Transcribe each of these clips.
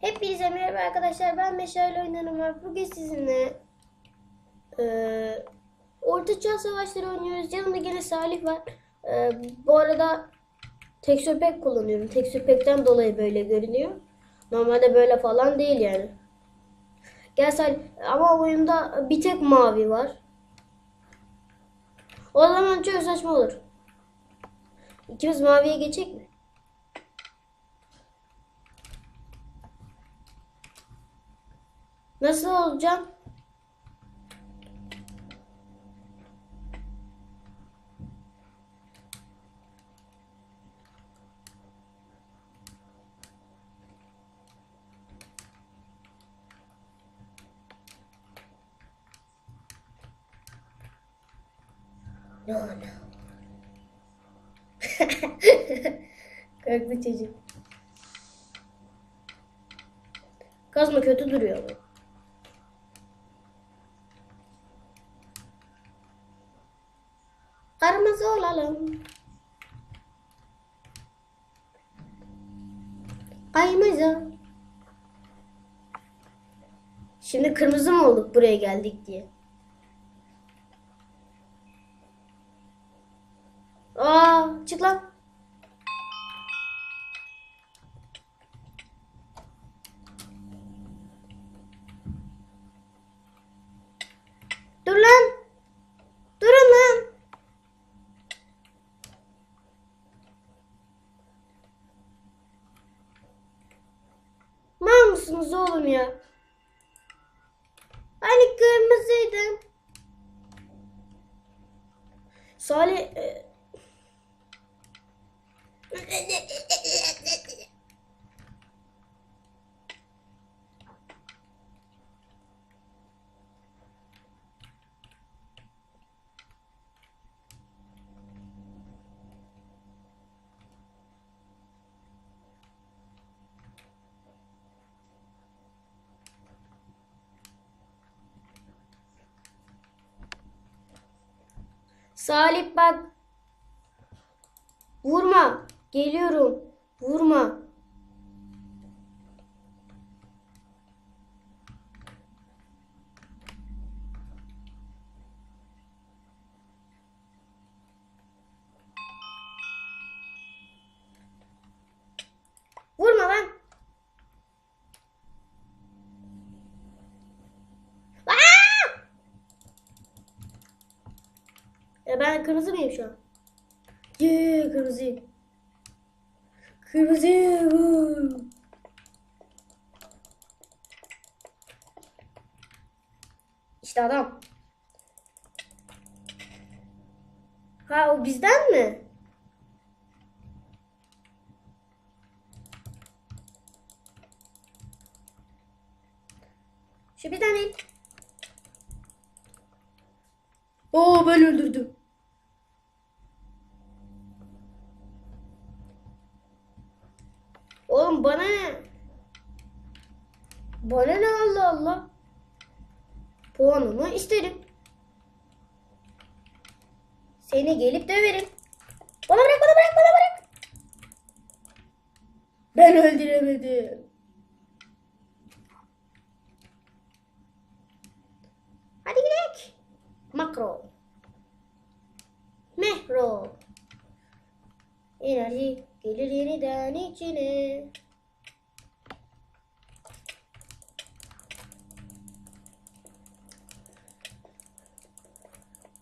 Hepinize merhaba arkadaşlar. Ben Meşale Oynarım var. Bugün sizinle eee Orta Çağ Savaşları oynuyoruz. Yanımda yine Salih var. Eee, bu arada tekstür pek kullanıyorum. Tekstür pekten dolayı böyle görünüyor. Normalde böyle falan değil yani. Gel Salih. Ama oyunda bir tek mavi var. O zaman çok saçma olur. İkimiz maviye geçecek mi? Nasıl olacağım? No no. Korktu çocuk. Kazma kötü duruyor Kırmızı olalım. Kırmızı. Şimdi kırmızı mı olduk buraya geldik diye? Aa, çık lan. Dur lan. Durun lan. Mısınız oğlum ya? Hani kırmızıydım. Salih... e, Salih bak. Vurma. Geliyorum. Vurma. Ben kırmızı mıyım şu an? Yee kırmızıyım. Kırmızıyım. İşte adam. Ha o bizden mi? Şu bir tane. Oo ben öldürdüm. Oğlum bana ne? Bana ne Allah Allah? Puanımı isterim. Seni gelip döverim. Bana bırak bana bırak bana bırak. Ben öldüremedim. Hadi gidelim. Makro. Mehro. Enerji gelir yeniden içine.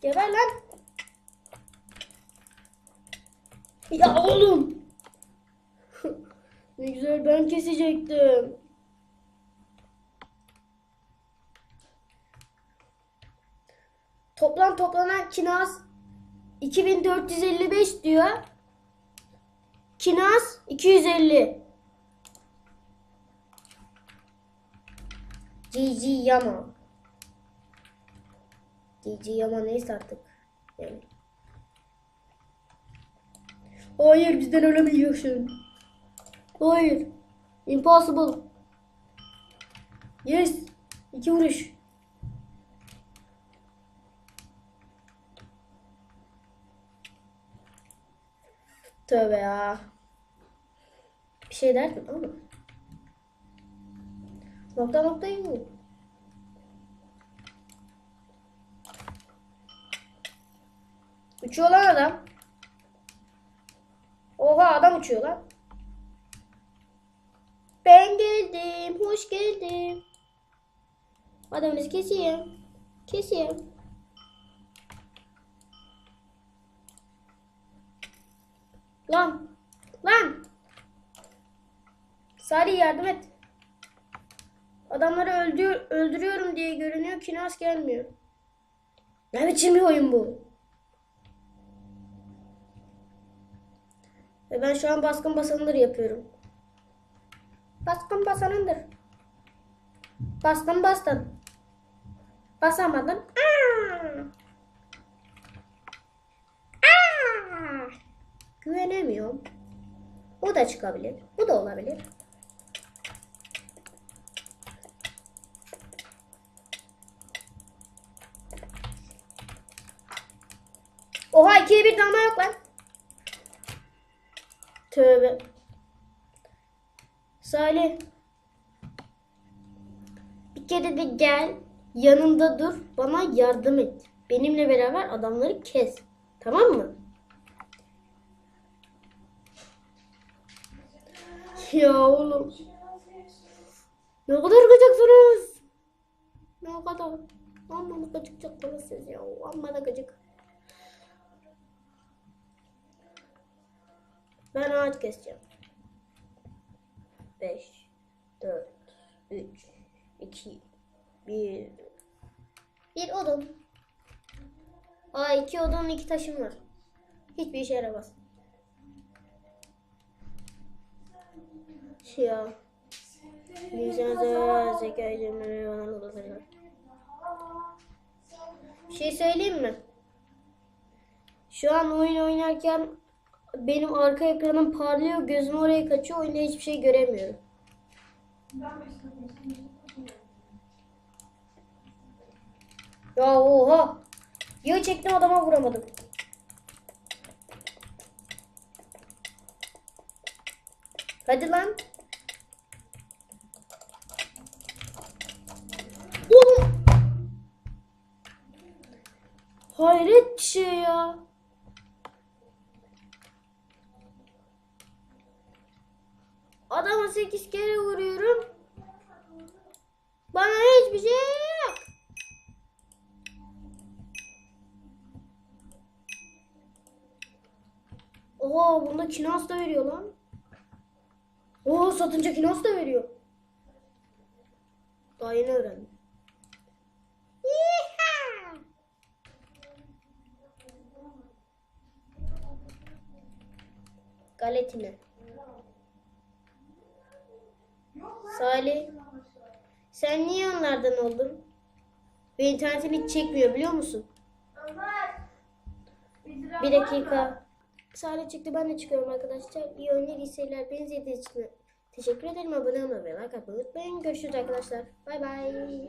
Geber lan. Ya oğlum. ne güzel ben kesecektim. Toplam toplanan kinaz 2455 diyor. Kinaz 250. GG Yama. GG Yama neyse artık. Yani. Hayır bizden ölemeyeceksin. Hayır. Impossible. Yes. İki vuruş. Tövbe ya. Bir şey derdim ama. Nokta nokta yok. Uçuyor lan adam. Oha adam uçuyor lan. Ben geldim. Hoş geldim. Adamımızı keseyim. Keseyim. Lan. Lan. Salih yardım et. Adamları öldür öldürüyorum diye görünüyor. Kinas gelmiyor. Ne biçim bir oyun bu? Ve ben şu an baskın basanındır yapıyorum. Baskın basanındır. Bastım bastım. Basamadım. Aa! Aa! Güvenemiyorum. Bu da çıkabilir. Bu da olabilir. Damla yok lan. Tövbe. Salih. Bir kere de gel. Yanımda dur. Bana yardım et. Benimle beraber adamları kes. Tamam mı? Ya oğlum. Ne kadar gıcıksınız. Ne kadar. Amma da gıcık çıktınız siz ya. Amma da gıcık. Ben ağaç keseceğim. 5, 4, 3, 2, 1. Bir odun. Aa iki odun iki taşım var. Hiçbir işe yaramaz. Ya. Lisansı zeka icimleri falan olabilir. Bir şey söyleyeyim mi? Şu an oyun oynarken benim arka ekranım parlıyor, gözüm oraya kaçıyor, oyunda hiçbir şey göremiyorum. Ya oha! Yağ çektim adama vuramadım. Hadi lan. Oğlum. Hayret bir şey ya. Adama 8 kere vuruyorum. Bana hiçbir şey yok. Oha bunda kinos da veriyor lan. Oha satınca kinos da veriyor. Daha yeni öğrendim. Galetine. Salih. Sen niye onlardan oldun? Ve internetim hiç çekmiyor biliyor musun? Bir dakika. Salih çıktı ben de çıkıyorum arkadaşlar. İyi oyunlar iyi. Beni izlediğiniz için teşekkür ederim. Abone olmayı ve like atmayı unutmayın. Görüşürüz arkadaşlar. Bay bay.